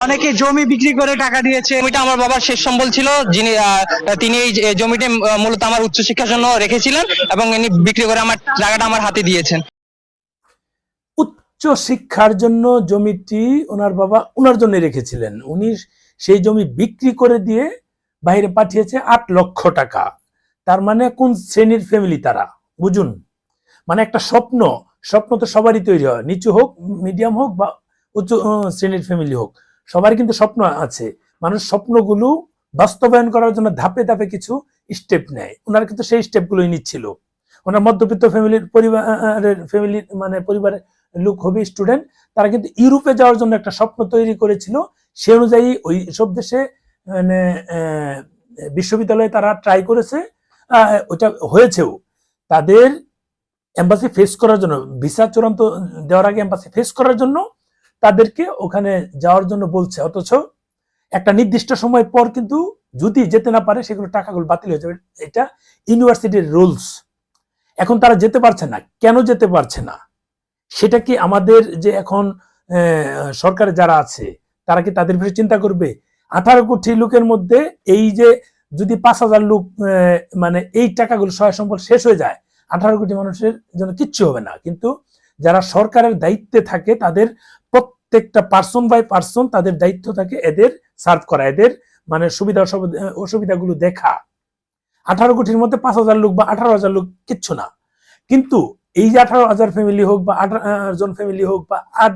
অনেকে জমি বিক্রি করে টাকা দিয়েছে। জমিটা আমার বাবার শেষ সম্বল ছিল। যিনি তিনি এই জমিটি মূলত আমার উচ্চশিক্ষার জন্য রেখেছিলেন এবং ইনি বিক্রি করে আমার টাকাটা আমার হাতে দিয়েছেন। উচ্চ শিক্ষার জন্য জমিটি ওনার বাবা ওনার জন্য রেখেছিলেন। উনি সেই জমি বিক্রি করে দিয়ে বাইরে পাঠিয়েছে আট লক্ষ টাকা। তার মানে কোন শ্রেণির ফ্যামিলি তারা? বুঝুন। মানে একটা স্বপ্ন স্বপ্ন তো সবারই তৈরি হয়। নিচু হোক মিডিয়াম হোক বা উচ্চ শ্রেণির ফ্যামিলি হোক। সবারই কিন্তু স্বপ্ন আছে। মানুষ স্বপ্নগুলো বাস্তবায়ন করার জন্য ধাপে ধাপে কিছু স্টেপ নেয়। ওনারা কিন্তু সেই স্টেপগুলোই নিচ্ছিল। ওনার মধ্যবিত্ত ফ্যামিলির পরিবারের ফ্যামিলির মানে পরিবারের লোক হবে স্টুডেন্ট তারা কিন্তু ইউরোপে যাওয়ার জন্য একটা স্বপ্ন তৈরি করেছিল। সে অনুযায়ী ওই সব দেশে মানে বিশ্ববিদ্যালয়ে তারা ট্রাই করেছে। ওটা হয়েছেও। তাদের এম্বাসি ফেস করার জন্য ভিসা চূড়ান্ত দেওয়ার আগে এম্বাসি ফেস করার জন্য তাদেরকে ওখানে যাওয়ার জন্য বলছে। অথচ একটা নির্দিষ্ট সময় পর কিন্তু যদি যেতে না পারে, সেগুলো টাকাগুলো বাতিল হয়ে যাবে। এটা ইউনিভার্সিটির রুলস। এখন তারা যেতে পারছে না। কেন যেতে পারছে না? সেটা কি আমাদের যে এখন সরকারে যারা আছে, তারা কি তাদের বিষয়ে চিন্তা করবে? আঠারো কোটি লোকের মধ্যে এই যে যদি পাঁচ হাজার লোক মানে এই টাকাগুলো সহায় সম্পদ শেষ হয়ে যায়, আঠারো কোটি মানুষের জন্য কিচ্ছু হবে না। কিন্তু যারা সরকারের দায়িত্বে থাকে, তাদের প্রত্যেকটা পার্সন বাই পার্সন তাদের দায়িত্ব থাকে এদের সার্ভ করা, এদের মানে সুবিধা অসুবিধাগুলো দেখা। আঠারো কোটির মধ্যে পাঁচ হাজার লোক বা আঠারো হাজার লোক কিচ্ছু না। কিন্তু এই যে আঠারো হাজার ফ্যামিলি হোক বা আঠারো জন ফ্যামিলি হোক বা আট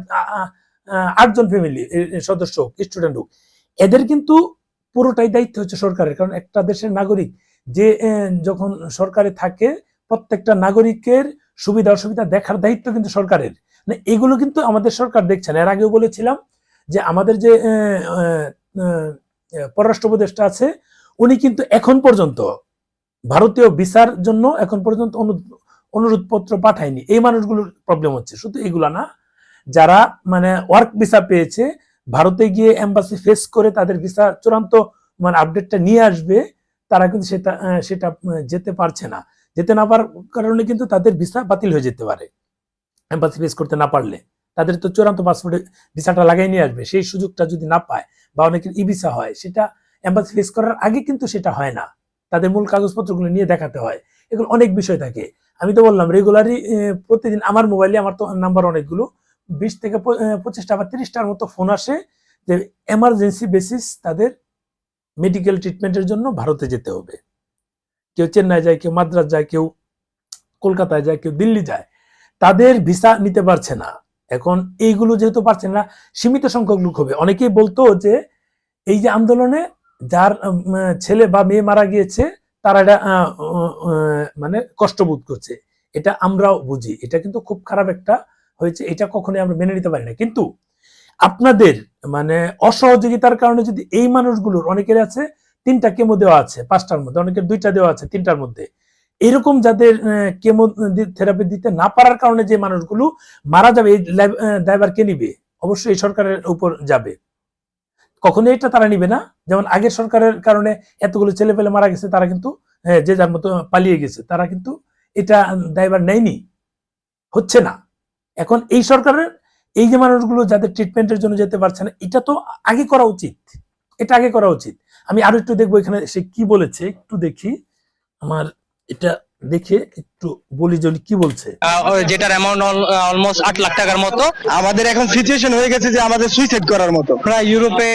আটজন ফ্যামিলি সদস্য হোক স্টুডেন্ট হোক, এদের কিন্তু পুরোটাই দায়িত্ব হচ্ছে সরকারের। কারণ একটা দেশের নাগরিক যে যখন সরকারে থাকে, প্রত্যেকটা নাগরিকের সুবিধা অসুবিধা দেখার দায়িত্ব কিন্তু সরকারের। মানে এগুলো কিন্তু আমাদের সরকার দেখছে না এর আগেও বলেছিলাম যে আমাদের যে পররাষ্ট্র উপদেষ্টা আছে, উনি কিন্তু এখন পর্যন্ত ভারতীয় ভিসার জন্য এখন পর্যন্ত অনুরোধ পত্র পাঠায়নি। এই মানুষগুলোর প্রবলেম হচ্ছে। শুধু এগুলা না, যারা মানে ওয়ার্ক ভিসা পেয়েছে, ভারতে গিয়ে এম্বাসি ফেস করে তাদের ভিসা চূড়ান্ত মানে আপডেটটা নিয়ে আসবে, তারা কিন্তু সেটা সেটা যেতে পারছে না। যেতে না পারার কারণে কিন্তু তাদের ভিসা বাতিল হয়ে যেতে পারে। এম্বাসি ফেস করতে না পারলে। তাদের তো চূড়ান্ত পাসপোর্টে ভিসাটা লাগাই নিয়ে আসবে। সেই সুযোগটা যদি না পায় বা অনেকের ই ভিসা হয়, সেটা এম্বাসি ফেস করার আগে কিন্তু সেটা হয় না। তাদের মূল কাগজপত্রগুলো নিয়ে দেখাতে হয়। এগুলো অনেক বিষয় থাকে। আমি তো বললাম রেগুলারই প্রতিদিন আমার মোবাইলে আমার তো নাম্বার অনেকগুলো। বিশ থেকে পঁচিশটা বা তিরিশটার মতো ফোন আসে যে এমার্জেন্সি বেসিস তাদের মেডিকেল ট্রিটমেন্টের জন্য ভারতে যেতে হবে। কেউ চেন্নাই যায়, কেউ মাদ্রাস যায়, কেউ কলকাতায় যায়, কেউ দিল্লি যায়, তাদের ভিসা নিতে পারছে না। এখন এইগুলো যেহেতু পারছে না, সীমিত সংখ্যক লোক হবে। অনেকেই বলতো যে এই যে আন্দোলনে যার ছেলে বা মেয়ে মারা গিয়েছে, তারা এটা মানে কষ্টবোধ করছে। এটা আমরাও বুঝি। এটা কিন্তু খুব খারাপ একটা হয়েছে। এটা কখনোই আমরা মেনে নিতে পারি না। কিন্তু আপনাদের মানে অসহযোগিতার কারণে যদি এই মানুষগুলোর, অনেকের আছে তিনটা কেমো দেওয়া আছে, পাঁচটার মধ্যে, অনেকের দুইটা দেওয়া আছে, তিনটার মধ্যে। এরকম যাদের কেমো থেরাপি দিতে না পারার কারণে যে মানুষগুলো মারা যাবে লাইভ- কে নিবে? অবশ্যই এই সরকারের উপর যাবে। কখনো এটা তারা নিবে না? যেমন আগের সরকারের কারণে এতগুলো ছেলে পেলে মারা গেছে, তারা কিন্তু যে যার মতো পালিয়ে গেছে, তারা কিন্তু এটা দায়ভার নেয়নি। হচ্ছে না। এখন এই সরকারের, এই যে মানুষগুলো যাদের ট্রিটমেন্টের জন্য যেতে পারছে না, এটা তো আগে করা উচিত। এটা আগে করা উচিত। আমি আরও একটু দেখব এখানে সে কি বলেছে একটু দেখি। আমার এটা দেখে একটু বলি যে কি বলছে। যেটার অ্যামাউন্ট অলমোস্ট আট লাখ টাকার মতো। আমাদের এখন সিচুয়েশন হয়ে গেছে যে আমাদের সুইসাইড করার মতো। আমরা ইউরোপে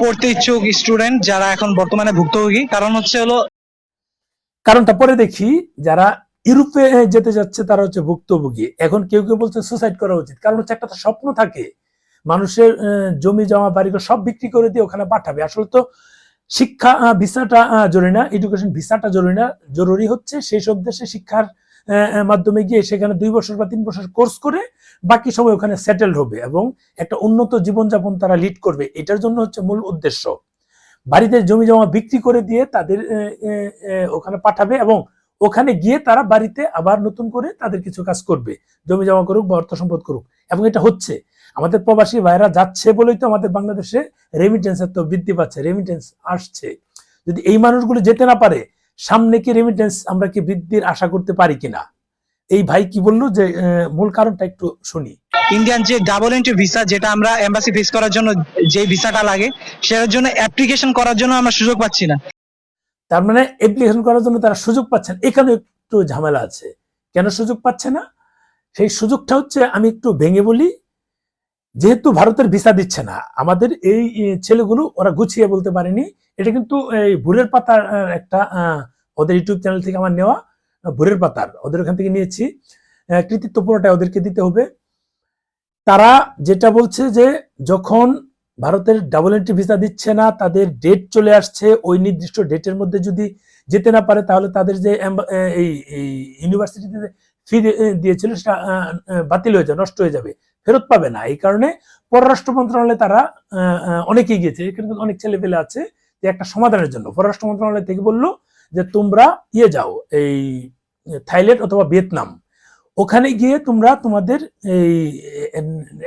পড়তে ইচ্ছুক স্টুডেন্ট যারা এখন বর্তমানে ভুক্তভোগী। কারণ হচ্ছে হলো কারণটা পরে দেখি যারা ইউরোপে যেতে যাচ্ছে তারা হচ্ছে ভুক্তভোগী। এখন কেউ কেউ বলছে সুসাইড করা উচিত। কারণ হচ্ছে একটা স্বপ্ন থাকে। মানুষের জমি জমা বাড়িঘর সব বিক্রি করে দিয়ে ওখানে পাঠাবে। আসলে তো শিক্ষা ভিসাটা জরুরি না এডুকেশন ভিসাটা জরুরি না। জরুরি হচ্ছে সেই সব দেশে শিক্ষার মাধ্যমে গিয়ে সেখানে দুই বছর বা তিন বছর কোর্স করে বাকি সময় ওখানে সেটেলড হবে এবং একটা উন্নত জীবনযাপন তারা লিড করবে। এটার জন্য হচ্ছে মূল উদ্দেশ্য। বাড়িতে জমি জমা বিক্রি করে দিয়ে তাদের ওখানে পাঠাবে এবং ওখানে গিয়ে তারা বাড়িতে আবার নতুন করে তাদের কিছু কাজ করবে, জমি জমা করুক বা অর্থ সম্পদ করুক। এবং এটা হচ্ছে। আমাদের প্রবাসী ভাইরা যাচ্ছে বলেই তো আমাদের বাংলাদেশে রেমিটেন্সের তো বৃদ্ধি পাচ্ছে রেমিটেন্স আসছে। যদি এই মানুষগুলো যেতে না পারে, সামনে কি রেমিটেন্স আমরা কি বৃদ্ধির আশা করতে পারি কিনা? এই ভাই কি বলল যে মূল কারণটা একটু শুনি। ইন্ডিয়ান যে ডাবল এন্ট্রি ভিসা যেটা আমরা এম্বাসি ফেস করার জন্য যে ভিসাটা লাগে, সেটার জন্য অ্যাপ্লিকেশন করার জন্য আমরা সুযোগ পাচ্ছি না। তার মানে অ্যাপ্লিকেশন করার জন্য তারা সুযোগ পাচ্ছেন এখানে একটু ঝামেলা আছে। কেন সুযোগ পাচ্ছে না? সেই সুযোগটা হচ্ছে আমি একটু ভেঙে বলি, যেহেতু ভারতের ভিসা দিচ্ছে না, আমাদের এই ছেলেগুলো ওরা গুছিয়ে বলতে পারেনি। এটা কিন্তু এই ভুরের পাতার একটা ওদের ইউটিউব চ্যানেল থেকে আমার নেওয়া ভুরের পাতার। ওদের ওখান থেকে নিয়েছি। কৃতিত্ব পুরোটা ওদেরকে দিতে হবে। তারা যেটা বলছে যে যখন ভারতের ডাবল এন্ট্রি ভিসা দিচ্ছে না, তাদের ডেট চলে আসছে, ওই নির্দিষ্ট ডেটের মধ্যে যদি যেতে না পারে, তাহলে তাদের যে এই ইউনিভার্সিটিতে ফি দিয়েছিল, সেটা বাতিল হয়ে যাবে, নষ্ট হয়ে যাবে, ফেরত পাবে না। এই কারণে পররাষ্ট্র মন্ত্রণালয়ে তারা অনেকেই গিয়েছে, এখানে অনেক ছেলে পেলে আছে, যে একটা সমাধানের জন্য। পররাষ্ট্র মন্ত্রণালয় থেকে বলল যে, তোমরা ইয়ে যাও, এই থাইল্যান্ড অথবা ভিয়েতনাম, ওখানে গিয়ে তোমরা তোমাদের এই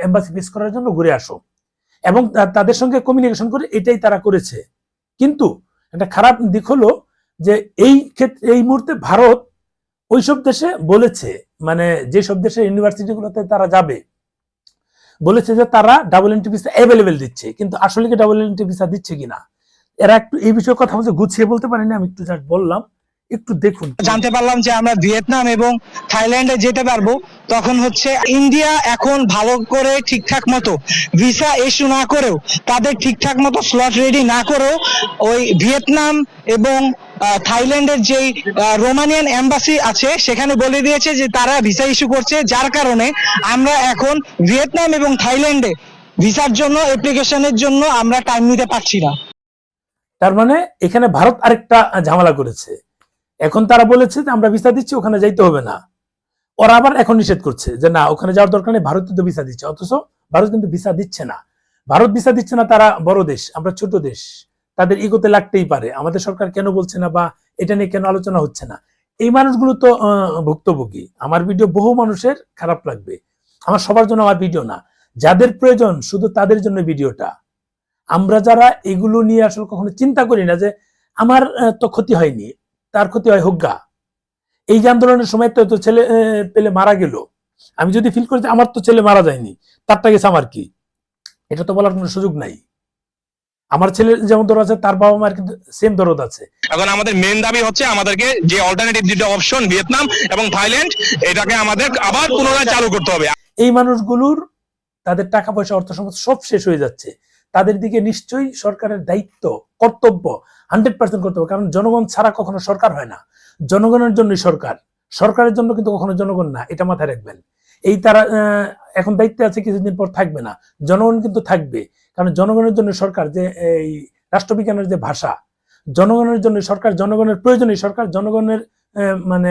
এম্বাসি ফেস করার জন্য ঘুরে আসো। এবং তাদের সঙ্গে কমিউনিকেশন করে এটাই তারা করেছে। কিন্তু একটা খারাপ দিক হলো যে এই ক্ষেত্রে এই মুহূর্তে ভারত ওইসব দেশে বলেছে মানে যেসব দেশে ইউনিভার্সিটিগুলোতে তারা যাবে, বলেছে যে তারা ডাবল এন্ট্রি ভিসা অ্যাভেলেবেল দিচ্ছে, কিন্তু আসলে কি ডাবল এন্ট্রি ভিসা দিচ্ছে কিনা? এরা একটু এই বিষয়ে কথা বলছে, গুছিয়ে বলতে পারেনি, আমি একটু জাস্ট বললাম। একটু দেখুন। জানতে পারলাম যে আমরা ভিয়েতনাম এবং থাইল্যান্ডে যেতে পারব। তখন হচ্ছে ইন্ডিয়া এখন ভালো করে ঠিকঠাক মতো ভিসা ইস্যু না করেও তাদের ঠিকঠাক মতো স্লট রেডি না করেও ওই ভিয়েতনাম এবং থাইল্যান্ডের যেই রোমানিয়ান এম্বাসি আছে সেখানে বলে দিয়েছে যে তারা ভিসা ইস্যু করছে। যার কারণে আমরা এখন ভিয়েতনাম এবং থাইল্যান্ডে ভিসার জন্য অ্যাপ্লিকেশনের জন্য আমরা টাইম নিতে পারছি না। তার মানে এখানে ভারত আরেকটা ঝামেলা করেছে। এখন তারা বলেছে যে আমরা ভিসা দিচ্ছি, ওখানে যাইতে হবে না। ওরা আবার এখন নিষেধ করছে যে না, ওখানে যাওয়ার দরকার নেই, ভারত কিন্তু ভিসা দিচ্ছে, অথচ ভারত কিন্তু ভিসা দিচ্ছে না। ভারত ভিসা দিচ্ছে না, তারা বড় দেশ, আমরা ছোট দেশ। তাদের ইগোতে লাগতেই পারে। আমাদের সরকার কেন বলছে না বা এটা নিয়ে কেন আলোচনা হচ্ছে না? এই মানুষগুলো তো ভুক্তভোগী। আমার ভিডিও বহু মানুষের খারাপ লাগবে। আমার সবার জন্য আমার ভিডিও না। যাদের প্রয়োজন, শুধু তাদের জন্য ভিডিওটা আমরা যারা এগুলো নিয়ে আসলে কখনো চিন্তা করি না যে আমার তো ক্ষতি হয়নি। তার ক্ষতি হয় হোগা এই যে আন্দোলনের সময় তো ছেলে পেলে মারা গেল। আমি যদি ফিল করি আমার তো ছেলে মারা যায়নি তারটা গেছে আমার কি? এটা তো বলার কোনো সুযোগ নাই। আমার ছেলে যেমন দরদ আছে তার বাবা মায়ের কিন্তু সেম দরদ আছে। এখন আমাদের মেন দাবি হচ্ছে আমাদেরকে যে অল্টারনেটিভ দুটো অপশন ভিয়েতনাম এবং থাইল্যান্ড এটাকে আমাদের আবার পুনরায় চালু করতে হবে। এই মানুষগুলোর তাদের টাকা পয়সা অর্থ সম্পদ সব শেষ হয়ে যাচ্ছে। তাদের দিকে নিশ্চয়ই সরকারের দায়িত্ব কর্তব্য। হান্ড্রেড পার্সেন্ট করতে হবে, কারণ জনগণ ছাড়া কখনো সরকার হয় না। জনগণের জন্যই সরকার। সরকারের জন্য কিন্তু কখনো জনগণ না, এটা মাথায় রাখবেন। এই তারা এখন দায়িত্বে আছে, কিছুদিন পর থাকবে না। জনগণ কিন্তু থাকবে, কারণ জনগণের জন্য সরকার যে, এই রাষ্ট্রবিজ্ঞানের যে ভাষা, জনগণের জন্য সরকার, জনগণের প্রয়োজনে সরকার, জনগণের মানে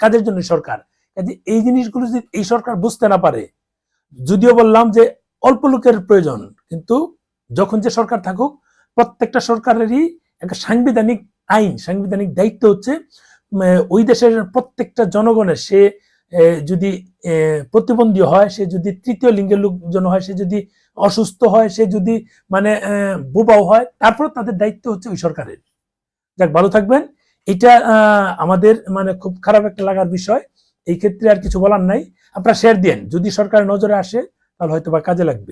কাজের জন্য সরকার। কাজে এই জিনিসগুলো যদি এই সরকার বুঝতে না পারে, যদিও বললাম যে অল্প লোকের প্রয়োজন, কিন্তু যখন যে সরকার থাকুক, প্রত্যেকটা সরকারেরই একটা সাংবিধানিক আইন, সাংবিধানিক দায়িত্ব হচ্ছে ওই দেশের প্রত্যেকটা জনগণের সে যদি প্রতিবন্ধী হয়, সে যদি তৃতীয় লিঙ্গের লোকজন হয়, সে যদি অসুস্থ হয়, সে যদি মানে বোবাও হয় তারপর তাদের দায়িত্ব হচ্ছে ওই সরকারের। যাক, ভালো থাকবেন। এটা আমাদের মানে খুব খারাপ একটা লাগার বিষয়। এই ক্ষেত্রে আর কিছু বলার নাই। আপনারা শেয়ার দেন যদি সরকারের নজরে আসে, তাহলে হয়তো বা কাজে লাগবে।